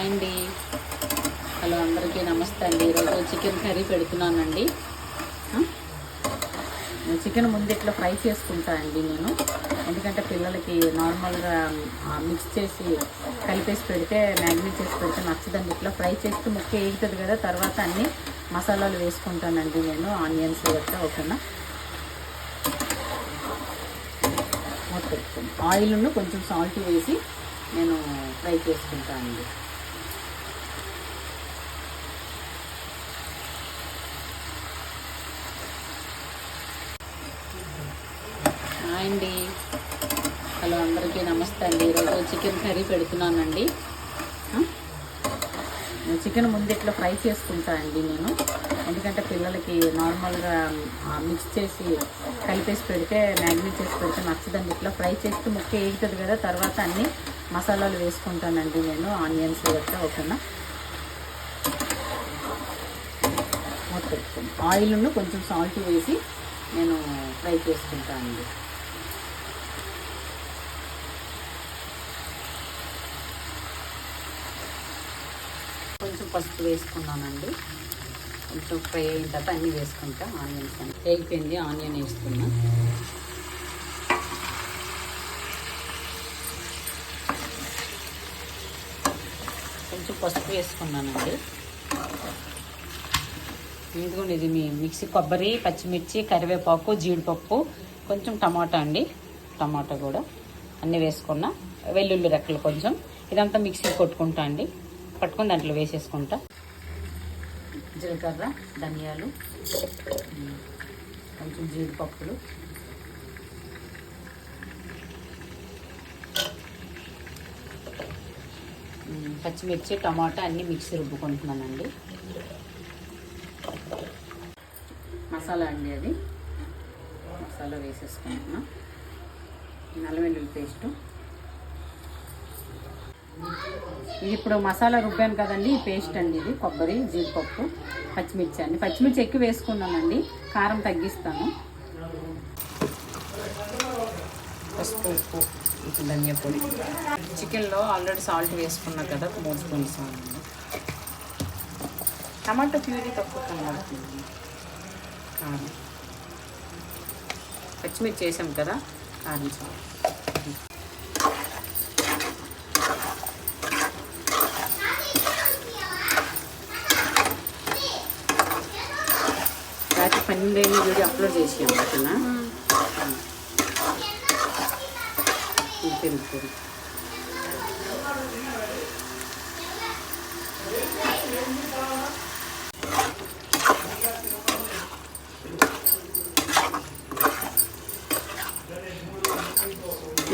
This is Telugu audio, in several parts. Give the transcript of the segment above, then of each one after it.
హాయ్ అండి. హలో అందరికీ నమస్తే అండి. ఈరోజు చికెన్ కర్రీ పెడుతున్నానండి. చికెన్ ముందు ఇట్లా ఫ్రై చేసుకుంటా అండి నేను. ఎందుకంటే పిల్లలకి నార్మల్గా మిక్స్ చేసి కలిపేసి పెడితే మ్యాగ్నేట్ చేసి పెడితే నచ్చదండి. ఇట్లా ఫ్రై చేస్తే ముక్క వేగుతుంది కదా తర్వాత అన్ని మసాలాలు వేసుకుంటానండి నేను. ఆనియన్స్ గట్రా ఓకేనా మూత ఆయిల్ను కొంచెం సాల్ట్ వేసి నేను ఫ్రై చేసుకుంటానండి హాయ్ అండి. హలో అందరికీ నమస్తే అండి. ఈరోజు చికెన్ కర్రీ పెడుతున్నానండి. చికెన్ ముందు ఇట్లా ఫ్రై చేసుకుంటా అండి నేను. ఎందుకంటే పిల్లలకి నార్మల్గా మిక్స్ చేసి కలిపేసి పెడితే మ్యాగ్నేట్ చేసి పెడితే నచ్చదండి. ఇట్లా ఫ్రై చేస్తే ముక్క వేగుతుంది కదా. తర్వాత అన్ని మసాలాలు వేసుకుంటానండి నేను. ఆనియన్స్ గట్రా ఓకేనా మొత్తం ఆయిల్ను కొంచెం సాల్ట్ వేసి నేను ఫ్రై చేసుకుంటానండి పసుపు వేసుకున్నానండి. కొంచెం ఫ్రై అయిన తర్వాత అన్నీ వేసుకుంటా ఆనియన్స్ అన్ని అయిపోయింది ఆనియన్ వేసుకున్నా. కొంచెం పసుపు వేసుకున్నానండి. ఇదిగోండి ఇది మీ మిక్సీ కొబ్బరి పచ్చిమిర్చి కరివేపాకు జీడిపప్పు కొంచెం టమాటా అండి. టమాటా కూడా అన్నీ వేసుకున్నా. వెల్లుల్లి రెక్కలు కొంచెం. ఇదంతా మిక్సీ కొట్టుకుంటా అండి. పట్టుకొని దాంట్లో వేసేసుకుంటా. జీలకర్ర ధనియాలు కొంచెం జీడిపప్పులు. పచ్చిమిర్చి టమాటా అన్నీ మిక్సీ రుబ్బుకుంటున్నానండి. మసాలా అండి అది. మసాలా వేసేసుకుంటున్నాం. నల్లవెల్లుల్లి పేస్టు. ఇది ఇప్పుడు మసాలా రుబ్బాను కదండి ఈ పేస్ట్ అండి ఇది కొబ్బరి జీడిపప్పు పచ్చిమిర్చి అండి. పచ్చిమిర్చి ఎక్కువ వేసుకున్నానండి కారం తగ్గిస్తాను. పసుపు ఉప్పు ధనియా పొడి. చికెన్లో ఆల్రెడీ సాల్ట్ వేసుకున్నా కదా ఒక మూడు స్పూన్స్ టమాటో ప్యూరీ తక్కువ కనబడుతుంది కారం. పచ్చిమిర్చి వేసాం కదా కారం చాలు. అప్లోడ్ చేసాం ఓకేనా? ఇది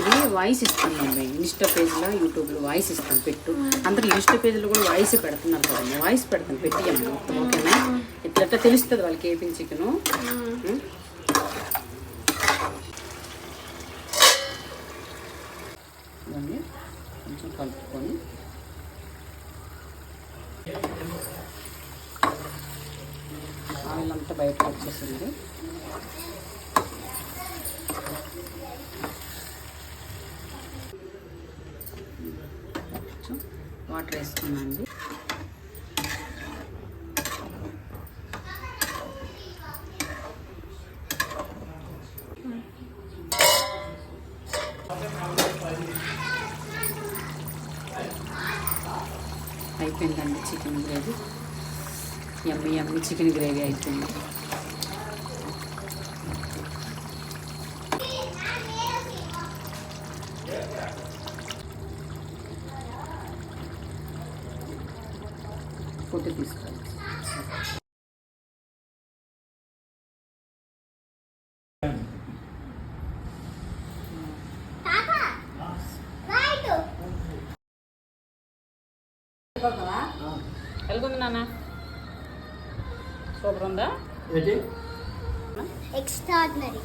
ఇది వాయిస్ ఇస్తానండి. ఇన్స్టా పేజ్లో యూట్యూబ్లో వాయిస్ ఇస్తాను పెట్టు. అందరూ ఇన్స్టా పేజ్లో కూడా వాయిస్ పెడుతున్నారు కదండి. వాయిస్ పెడతాను పెట్టి మొత్తం ఓకేనా? ఇట్లా తెలుస్తుంది వాళ్ళకి ఏపీ చికెను. కొంచెం కలుపుకొని. ఆయిల్ అంతా బయటకు వచ్చేసింది కొంచెం వాటర్ వేసుకున్నాను అయిపోయిందండి చికెన్ గ్రేవీ. ఎమ్మి ఎమ్మి చికెన్ గ్రేవీ అయిపోయింది. ఫోటో తీసుకోవాలి ఎలాగుంది నాన్న. సూపర్ ఉందా? extraordinary.